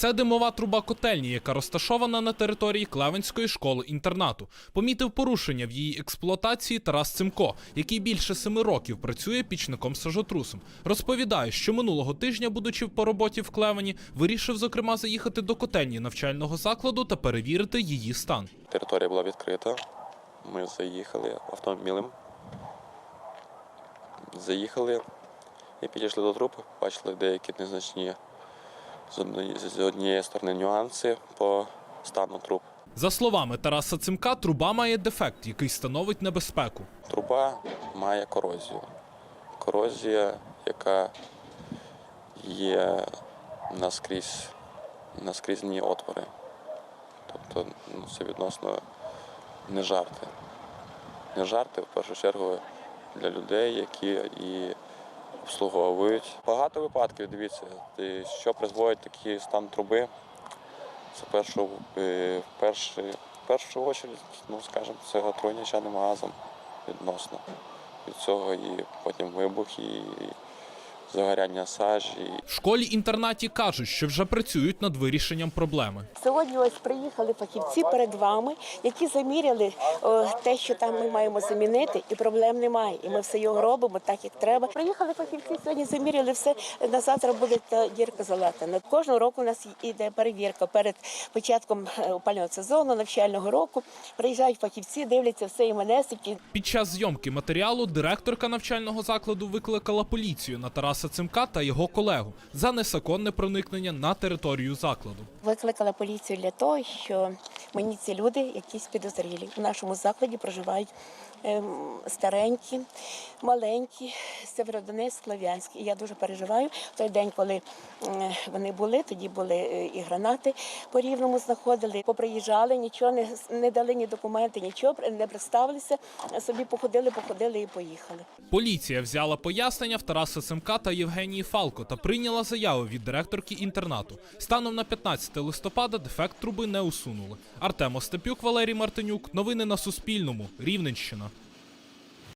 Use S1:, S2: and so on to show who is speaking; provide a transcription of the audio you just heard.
S1: Це димова труба котельні, яка розташована на території Клевенської школи-інтернату. Помітив порушення в її експлуатації Тарас Цимко, який більше семи років працює пічником сажотрусом. Розповідає, що минулого тижня, будучи по роботі в Клевені, вирішив зокрема заїхати до котельні навчального закладу та перевірити її стан.
S2: Територія була відкрита. Ми заїхали автомобілем. Заїхали і підійшли до трупи, бачили деякі незначні з однієї, сторони нюанси по стану труб.
S1: За словами Тараса Цимка, труба має дефект, який становить небезпеку.
S2: Труба має корозію. Корозія, яка є наскрізь, наскрізні отвори. Тобто ну, це відносно не жарти. Не жарти в першу чергу для людей, які і обслуговують. Багато випадків, дивіться, що призводить такий стан труби. Це першу, першу, в першу чергу, ну скажімо, це отруєння газом відносно. Від цього і потім вибух, і загоряння сажі,
S1: В школі-інтернаті кажуть, що вже працюють над вирішенням проблеми.
S3: Сьогодні ось приїхали фахівці перед вами, які заміряли о, те, що там ми маємо замінити, і проблем немає. І ми все його робимо так, як треба. Приїхали фахівці, сьогодні заміряли все. На завтра буде та дірка залатана. Кожного року у нас йде перевірка перед початком е, опалювального сезону, навчального року. Приїжджають фахівці, дивляться все і іменесики.
S1: Під час зйомки матеріалу директорка навчального закладу викликала поліцію на Тараса Цимка та його колегу за незаконне проникнення на територію закладу.
S3: Викликала поліцію для того, що мені ці люди якісь підозрілі. У нашому закладі проживають ем, старенькі, маленькі, Северодонецьк, Слов'янськ. І я дуже переживаю. В той день, коли вони були, тоді були е, і гранати по рівному знаходили. Поприїжджали, нічого не, не дали ні документи, нічого, не представилися. Собі походили, походили і поїхали.
S1: Поліція взяла пояснення в Тараса Цимка та Євгенії Фалко та прийняла заяву від директорки інтернату. Станом на 15 листопада дефект труби не усунули. Артем Остапюк, Валерій Мартинюк. Новини на Суспільному. Рівненщина.